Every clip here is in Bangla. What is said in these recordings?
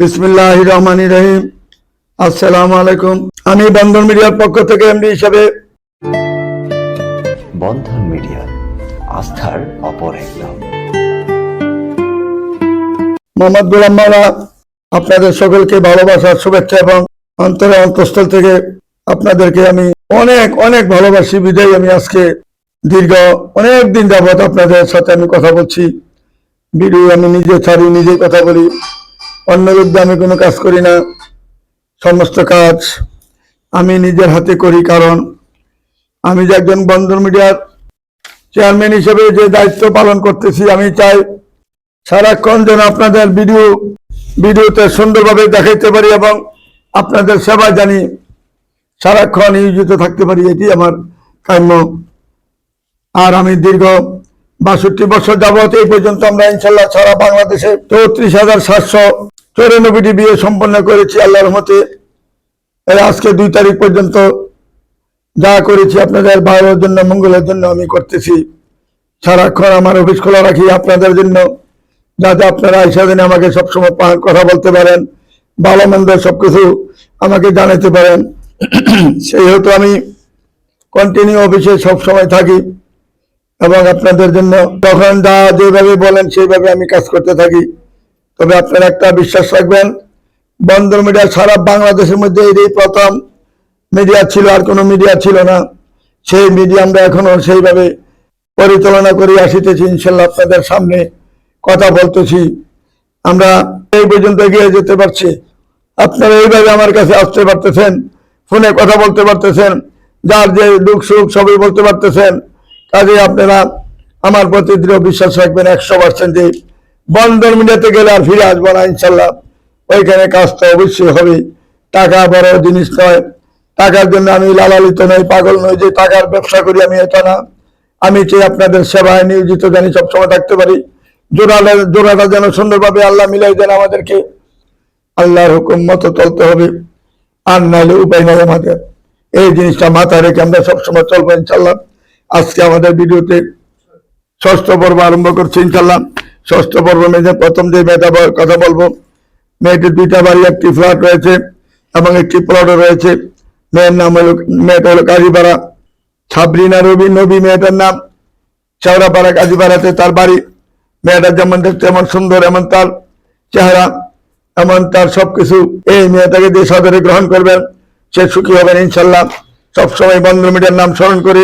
বিসমিল্লাহ রহমান রহিম আসসালামু আলাইকুম আমি বন্ধন মিডিয়ার পক্ষ থেকে এমডি হিসাবে বন্ধন মিডিয়া আস্থার অপর এক নাম মোহাম্মদ গোলাম মাওলা আপনাদের সকলকে ভালোবাসার শুভেচ্ছা এবং অন্তরে অন্তঃস্থল থেকে আপনাদেরকে আমি অনেক অনেক ভালোবাসি বিদায় আমি আজকে দীর্ঘ অনেক দিন যাবত আপনাদের সাথে আমি কথা বলছি। ভিডিও আমি নিজে ছাড়ি নিজে কথা বলি। অন্য বিরুদ্ধে আমি কোনো কাজ করি না। সমস্ত কাজ আমি নিজের হাতে করি, কারণ আমি যে একজন বন্ধন মিডিয়ার চেয়ারম্যান হিসেবে যে দায়িত্ব পালন করতেছি, আমি চাই সারাক্ষণ যেন আপনাদের ভিডিও, ভিডিওতে সুন্দরভাবে দেখাইতে পারি এবং আপনাদের সেবা জানি। সারাক্ষণ নিয়োজিত থাকতে পারি, এটি আমার কাম্য। আর আমি দীর্ঘ বাষট্টি বছর যাবত এই পর্যন্ত আমরা ইনশাল্লাহ সারা বাংলাদেশে চৌত্রিশ হাজার সাতশো চৌরানব্বইটি বিয়ে সম্পন্ন করেছি আল্লাহর মতে আজকে দুই তারিখ পর্যন্ত যা করেছি আপনাদের ভালোর জন্য, মঙ্গলের জন্য আমি করতেছি। সারাক্ষণ আমার অফিস খোলা রাখি আপনাদের জন্য, যাতে আপনারা এসে দিনে আমাকে সবসময় কথা বলতে পারেন, ভালো মন্দ সবকিছু আমাকে জানাতে পারেন। সেই হয়তো আমি কন্টিনিউ অফিসে সব সময় থাকি। এবং আপনাদের জন্য তখন যা যেভাবে বলেন, সেইভাবে আমি কাজ করতে থাকি। তবে আপনারা একটা বিশ্বাস রাখবেন, বন্দর মিডিয়া সারা বাংলাদেশের মধ্যে এই প্রথম মিডিয়া ছিল আর কোনো মিডিয়া ছিল না, সেই মিডিয়া আমরা এখনও সেইভাবে পরিচালনা করে আসিতেছি। ইনশাল্লাহ আপনাদের সামনে কথা বলতেছি। আমরা এই পর্যন্ত এগিয়ে যেতে পারছি। আপনারা এইভাবে আমার কাছে আসতে পারতেছেন, ফোনে কথা বলতে পারতেছেন, যার যে দুঃখ সুখ সবই বলতে পারতেছেন। কাজে আপনারা আমার প্রতি দৃঢ় বিশ্বাস রাখবেন, একশো পার্সেন্ট যে বন্ধন মিডিয়াতে গেলে আর ফিরে আসব না, ইনশাল্লাহ। ওইখানে কাজ তো অবশ্যই হবে। টাকা বড় জিনিস নয়। টাকার জন্য আমি লালালিত নই, পাগল নই যে টাকার ব্যবসা করি আমি এটা না। আমি চাই আপনাদের সেবায় নিয়োজিত জানি, সবসময় থাকতে পারি। জোড়ালে জোড়াটা যেন সুন্দরভাবে আল্লাহ মিলাই দেন আমাদেরকে। আল্লাহর হুকুম মতো চলতে হবে। আর নাহলে উপায় নাই আমাদের। এই জিনিসটা মাথায় রেখে আমরা সবসময় চলবো, ইনশাল্লাহ। আজকে আমাদের ভিডিওতে ষষ্ঠ পর্ব আরম্ভ করছি ইনশাল্লাহ ষষ্ঠ পর্ব মেয়েদের প্রথম যে মেয়েটা কথা বলব, মেয়েটির দুইটা বাড়ি, একটি ফ্ল্যাট রয়েছে এবং একটি প্লটও রয়েছে। মেয়ের নাম হলো, মেয়েটা হলো কাজীপাড়া। সাবরিনা রবি, নবী মেয়েটার নাম। চাওড়াপাড়া কাজীপাড়াতে তার বাড়ি। মেয়েটা যেমন দেখতে এমন সুন্দর, এমন তার চেহারা, এমন তার সবকিছু। এই মেয়েটাকে দিয়ে সদরে গ্রহণ করবেন, সে সুখী হবেন ইনশাল্লাহ সবসময় বন্ধু মিডিয়ার নাম স্মরণ করে।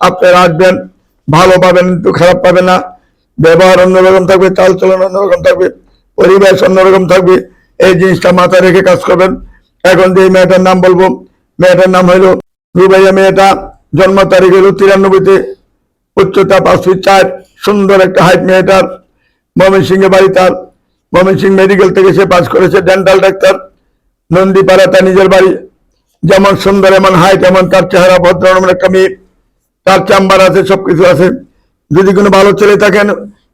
আপনারা আসবেন ভালো পাবেন, একটু খারাপ পাবেন না। ব্যবহার অন্যরকম থাকবে চাল চলন অন্যরকম থাকবে, পরিবেশ অন্যরকম থাকবে। এই জিনিসটা মাথায় রেখে কাজ করবেন। এখন যে মেয়েটার নাম বলব, মেয়েটার নাম হইল রুবাইয়া মেয়েটা, জন্ম তারিখ হলো তিরানব্বইতে, উচ্চতা পাঁচ ফিট চার, সুন্দর একটা হাইট মেয়েটার ময়মন সিংহে বাড়ি তার। ময়মন সিং মেডিকেল থেকে সে পাস করেছে ডেন্টাল ডাক্তার নন্দীপাড়া তার নিজের বাড়ি। যেমন সুন্দর, এমন হাইট এমন তার চেহারা, ভদ্র একটা মেয়ে। তার চেম্বার আছে, সবকিছু আছে। যদি কোনো ভালো ছেলে থাকেন,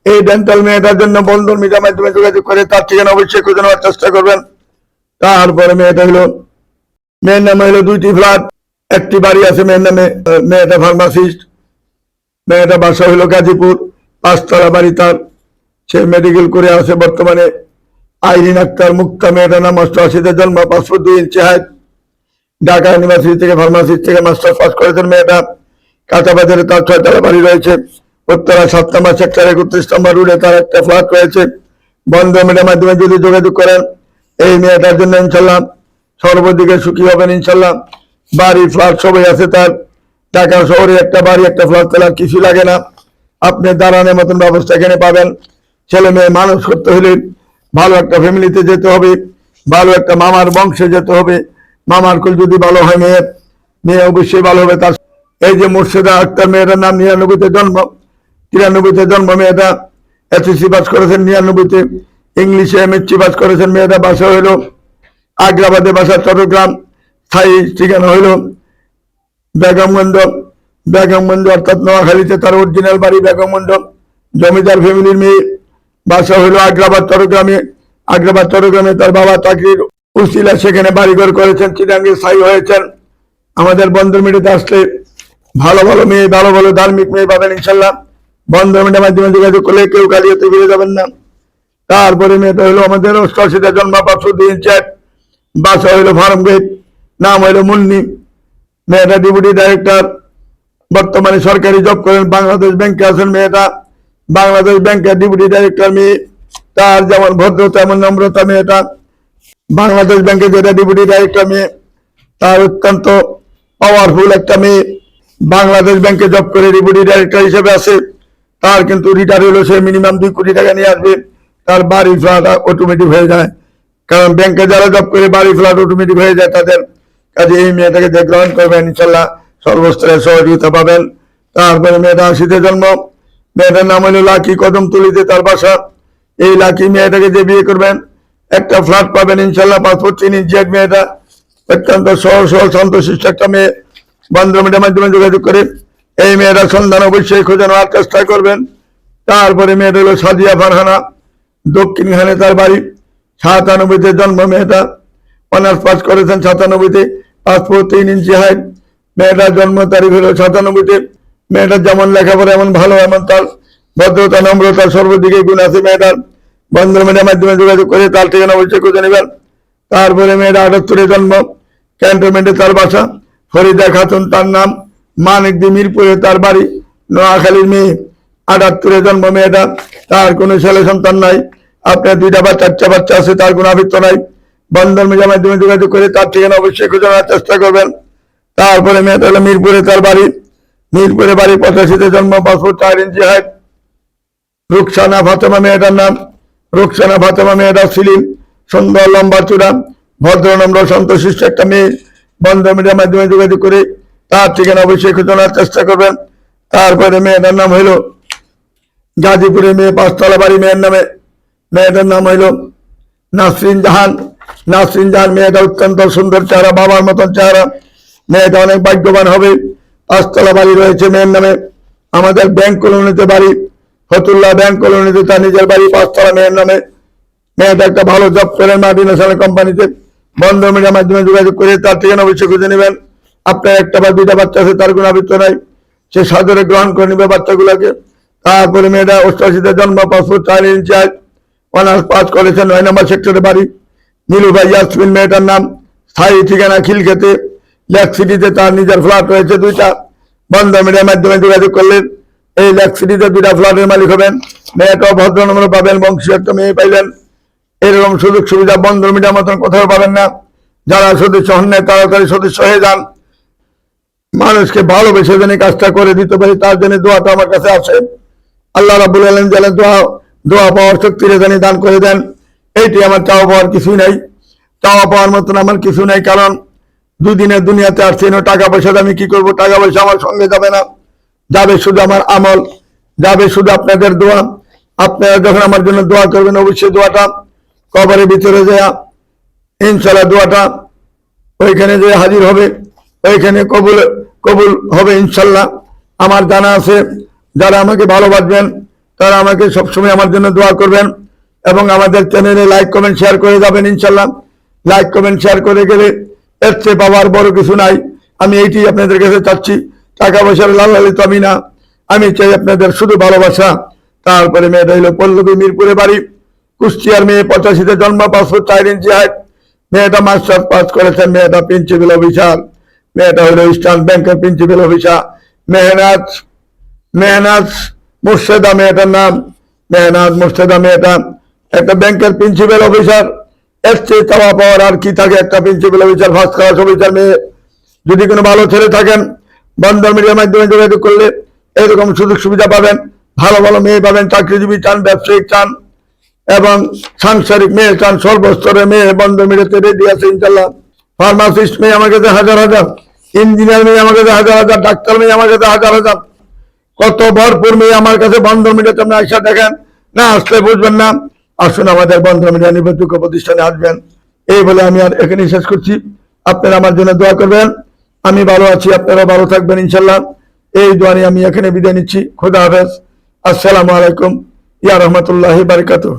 এই ডেন্টাল মেয়েটার জন্য বন্ধন মিডিয়া মাধ্যমে যোগাযোগ করে, তার ঠিকানা অবশ্যই খুঁজে নেওয়ার চেষ্টা করবেন। তারপরে মেয়েটা হলো, মেয়ের নামে হলো দুইটি ফ্ল্যাট একটি বাড়ি আছে মেয়ের নামে, মেয়েটা ফার্মাসিস্ট মেয়েটা বাসা হলো গাজীপুর, পাঁচতলা বাড়ি তার। সে মেডিকেল করে আছে বর্তমানে। আইরিন আক্তার মুক্তা, মেয়েটার নাম অষ্টআশিতে জন্ম পাসপোর্ট দুই ইঞ্চি হাইট ঢাকা ইউনিভার্সিটি থেকে ফার্মাসিস্ট থেকে মাস্টার পাস করেছেন মেয়েটা। কাঁচাবাজারে তার ছয়তলা বাড়ি রয়েছে। উত্তরা সাত সেক্টর একত্রিশ নম্বর রোডে তার একটা ফ্ল্যাট রয়েছে। বন্ধ মিডিয়ার মাধ্যমে যদি যোগাযোগ করেন, এই মেয়েটার জন্য ইনশাল্লাহ সর্বদিকে সুখী হবেন ইনশাল্লাহ। বাড়ি ফ্ল্যাট সবই আছে তার। ঢাকা শহরে একটা বাড়ি, একটা ফ্ল্যাট তেলার কিছু লাগে না। আপনি দাঁড়ানোর মতন ব্যবস্থা এখানে পাবেন। ছেলে মেয়ে মানুষ করতে হলে ভালো একটা ফ্যামিলিতে যেতে হবে, ভালো একটা মামার বংশে যেতে হবে। মামার কুল যদি ভালো হয় মেয়ে মেয়ে অবশ্যই ভালো হবে, তার এই যে মুর্শিদা আক্তার মেয়েটার নাম নিরানব্বইতে জন্ম, তিরানব্বইতে জন্ম মেয়েটা এসএসসি পাস করেছেন নিরানব্বইতে, ইংলিশে এম এমএসসি পাস করেছেন মেয়েটা বাসা হইল আগ্রাবাদে, বাসা চট্টগ্রাম, স্থায়ী ঠিকানা হইল বেগমগঞ্জ বেগমগঞ্জ অর্থাৎ নোয়াখালীতে তার অরিজিনাল বাড়ি বেগমগঞ্জ, জমিদার ফ্যামিলির মেয়ে, বাসা হইল আগ্রাবাদ চট্টগ্রামে আগ্রাবাদ চট্টগ্রামে তার বাবা চাকরির উসিলা সেখানে বাড়িঘর করেছেন চিরাঙ্গে স্থায়ী হয়েছেন। আমাদের বন্ধুর মিডিয়াতে আসলে ভালো ভালো মেয়ে, ভালো ভালো ধার্মিক মেয়ে পাবেন ইনশাল্লাহ। বন্ধুর মিডিয়ার মাধ্যমে যোগাযোগ করলে কেউ কালিয়াতে ফিরে যাবেন না। তারপরে মেয়েটা হলো আমাদের অষ্টআশিতে জন্ম পাঁচশো চ্যাট বাসা হইল ফার্ম গেট, নাম হইল মুন্নি। মেয়েটা ডেপুটি ডাইরেক্টর। বর্তমানে সরকারি জব করেন বাংলাদেশ ব্যাংকে আছেন মেয়েটা। বাংলাদেশ ব্যাংকের ডেপুটি ডাইরেক্টর মেয়ে। তার যেমন ভদ্র তেমন নম্রতা মেয়েটা। বাংলাদেশ ব্যাংকে যেটা ডেপুটি ডাইরেক্টর মেয়ে, তার অত্যন্ত পাওয়ারফুল একটা মেয়ে। বাংলাদেশ ব্যাংকে জব করে ডেপুটি ডাইরেক্টর হিসেবে আছে, তার কিন্তু রিটায়ার হলো সে মিনিমাম দুই কোটি টাকা নিয়ে আসবে। তার বাড়ি ফ্ল্যাট অটোমেটিক হয়ে যায়। কারণ ব্যাংকে যারা জব করে বাড়ি ফ্ল্যাট অটোমেটিক হয়ে যায়, তাদের কাজে এই মেয়েটাকে যে গ্রহণ করবেন, ইনশাল্লাহ সর্বস্তরের সহযোগিতা পাবেন। তারপরে মেয়েটা আশিতে জন্ম। মেয়েটার নাম হলো লাকি কদম তুলিতে তার বাসা। এই লাকি মেয়েটাকে যে বিয়ে করবেন, একটা ফ্ল্যাট পাবেন, ইনশাল্লাহ পাসপোর্ট চিনি এক মেয়েটা। অত্যন্ত সহজ সহজ শান্তশিষ্ট একটা মেয়ে। বন্ধুমিটার মাধ্যমে যোগাযোগ করে এই মেয়েরা সন্ধান অবশ্যই খোঁজে নেওয়ার চেষ্টা করবেন। তারপরে মেয়েটা হলো সাদিয়া ফারহানা দক্ষিণখানে তার বাড়ি। সাতানব্বইতে জন্ম মেয়েটা। অনার্স পাস করেছেন সাতানব্বইতে পাসপোর্ট তিন ইঞ্চি হাইট মেয়েটার জন্ম তারিখ হলো সাতানব্বইতে। মেয়েটার যেমন লেখাপড়া এমন ভালো, এমন তার ভদ্রতা, নম্রতা সর্বদিকে গুণ আছে মেয়েটার। বন্ধু মিডিয়ার মাধ্যমে যোগাযোগ করে তার ঠিকানা অবশ্যই খুঁজে নেবেন। তারপরে মেয়েটা আটাত্তরে জন্ম। ক্যান্টনমেন্টে তার বাসা। ফরিদা খাতুন তার নাম মানিকদি মিরপুরে তার বাড়ি, নোয়াখালীর মেয়ে, আটাত্তরে জন্ম মেয়েটা, তার কোনো ছেলে সন্তান নাই, আপনার দুইটা বা চারটা বাচ্চা আছে, তার কোনো আবৃত্ত নাই। বন্ধন মিডিয়ার মাধ্যমে যোগাযোগ করে তার ঠিকানা অবশ্যই খুঁজে চেষ্টা করবেন। তারপরে মেয়েটা হলো মিরপুরে তার বাড়ি। মিরপুরে বাড়ি পঁচাশিতে জন্ম, পাসপোর্ট চার ইঞ্চি হাইট রুকসানা ফাতেমা মেয়েটার নাম। রুকসানা ফাতেমা মেয়েটা ছিলেন সুন্দর লম্বা চূড়া, ভদ্র নম্র সন্তোষিষ্ট একটা মেয়ে। বন্ধ মিডিয়ার মাধ্যমে যোগাযোগ করে তার ঠিকানা অবশ্যই খোঁজানোর চেষ্টা করবেন। তারপরে মেয়েটার নাম হইল গাজীপুরে মেয়ে, পাঁচতলা বাড়ি মেয়ের নামে। মেয়েটার নাম হইল নাসরিন জাহান। নাসরিন জাহান মেয়েটা অত্যন্ত সুন্দর চেহারা, বাবার মতন চেহারা। মেয়েটা অনেক ভাগ্যবান হবে। পাঁচতলা বাড়ি রয়েছে মেয়ের নামে। আমাদের ব্যাংক কলোনিতে বাড়ি ফতুল্লাহ ব্যাংক কলোনিতে তার নিজের বাড়ি পাঁচতলা মেয়ের নামে। মেয়েটা একটা ভালো জব করেন মাল্টিনেশনাল কোম্পানিতে বন্ধ মিডিয়ার মাধ্যমে যোগাযোগ করে তার ঠিকানা অবশ্যই খুঁজে নেবেন। আপনার একটা বা দুইটা বাচ্চা আছে, তার কোনো আবৃত্ত নাই। সে সাদরে গ্রহণ করে নেবে বাচ্চাগুলোকে। তারপরে মেয়েটা অষ্টাশিতে জন্ম, পাসপোর্ট চার ইঞ্চার্জ অনার্স পাস করেছে, নয় নম্বর সেক্টরে বাড়ি। নীলু ভাই ইয়াসমিন মেয়েটার নাম। স্থায়ী ঠিকানা খিলখেতে। লেক সিটিতে তার নিজের ফ্ল্যাট রয়েছে দুইটা। বন্ধ মিডিয়ার মাধ্যমে যোগাযোগ করলেন এই লেক সিটিতে দুইটা ফ্ল্যাটের মালিক হবেন। মেয়েটাও ভদ্র নম্বর পাবেন বংশী একটা মেয়ে পাইলেন। এরকম সুযোগ সুবিধা বন্ধ মিডিয়ার মতন কোথাও পাবেন না। যারা সদস্য হন নাই তাড়াতাড়ি সদস্য হয়ে যান। মানুষকে ভালোবেসে যেন কাজটা করে দিতে পারি, তার জন্য দোয়াটা আমার কাছে আছে। আল্লাহ রাবুল আলম যেন দোয়া দোয়া পাওয়ার শক্তি যেন দান করে দেন, এইটি আমার চাওয়া পাওয়ার কিছুই নাই। চাওয়া পাওয়ার মতন আমার কিছু নাই, কারণ দুদিনের দুনিয়াতে আসছি না টাকা পয়সা আমি কি করব? টাকা পয়সা আমার সঙ্গে যাবে না। যাবে শুধু আমার আমল, যাবে শুধু আপনাদের দোয়া। আপনারা যখন আমার জন্য দোয়া করবেন, অবশ্যই দোয়াটা কবরের ভিতরে যায় ইনশাল্লাহ দোয়াটা ওইখানে যে হাজির হবে, ওইখানে কবুল কবুল হবে ইনশাল্লাহ আমার জানা আছে, যারা আমাকে ভালোবাসবেন, তারা আমাকে সবসময় আমার জন্য দোয়া করবেন এবং আমাদের চ্যানেলে লাইক, কমেন্ট, শেয়ার করে যাবেন ইনশাল্লাহ লাইক, কমেন্ট, শেয়ার করে গেলে এর চেয়ে পাওয়ার বড় কিছু নাই। আমি এইটি আপনাদের কাছে চাচ্ছি, টাকা পয়সার লাল তো আমি না। আমি চাই আপনাদের শুধু ভালোবাসা। তারপরে মেয়েটা হইল পল্লবী মিরপুরে বাড়ি। কুষ্টিয়ার মেয়ে পঁচাশিতে জন্ম পাসপোর্ট চার ইঞ্চি হাইট মেয়েটা মাস্টার পাস করেছেন মেয়েটা প্রিন্সিপাল অফিসার। মেয়েটা হলো ইস্টার্ন ব্যাংকের প্রিন্সিপাল অফিসার। মেহনাজ মেহনাজ মুর্শেদা মেয়েটার নাম। মেহনাজ মুর্শেদা মেয়েটা একটা ব্যাংকের প্রিন্সিপাল অফিসার। চেয়ে চাওয়া পাওয়ার আর কি থাকে? একটা principal officer first class officer মেয়ে। যদি কোনো ভালো ছেলে থাকেন বন্ধন মিডিয়ার মাধ্যমে যোগাযোগ করলে এরকম সুযোগ সুবিধা পাবেন। ভালো ভালো মেয়ে পাবেন, চাকরিজীবী চান ব্যবসায়িক চান। এবং সাংসারিক মেয়ে চান সর্বস্তরের মেয়ে, বন্ধ মিডিয়াতে রেডি আছে ইনশাল্লাহ ফার্মাসিস্ট মেয়ে আমার কাছে হাজার হাজার ইঞ্জিনিয়ার মেয়ে আমার কাছে হাজার হাজার ডাক্তার মেয়ে আমার কাছে হাজার হাজার। কত ভরপুর মেয়ে আমার কাছে বন্ধ মিডিয়াতে আপনি আইসা দেখেন। না আসলে বুঝবেন না। আসুন আমাদের বন্ধ মিডিয়া নির্ভরযোগ্য প্রতিষ্ঠানে আসবেন। এই বলে আমি আর এখানে শেষ করছি। আপনারা আমার জন্য দোয়া করবেন। আমি ভালো আছি, আপনারা ভালো থাকবেন ইনশাল্লাহ এই দোয়া নিয়ে আমি এখানে বিদায় নিচ্ছি। খোদা হাফেজ। আসসালামু আলাইকুম। ইয়া রহমতুল্লাহ বারকাতুহ।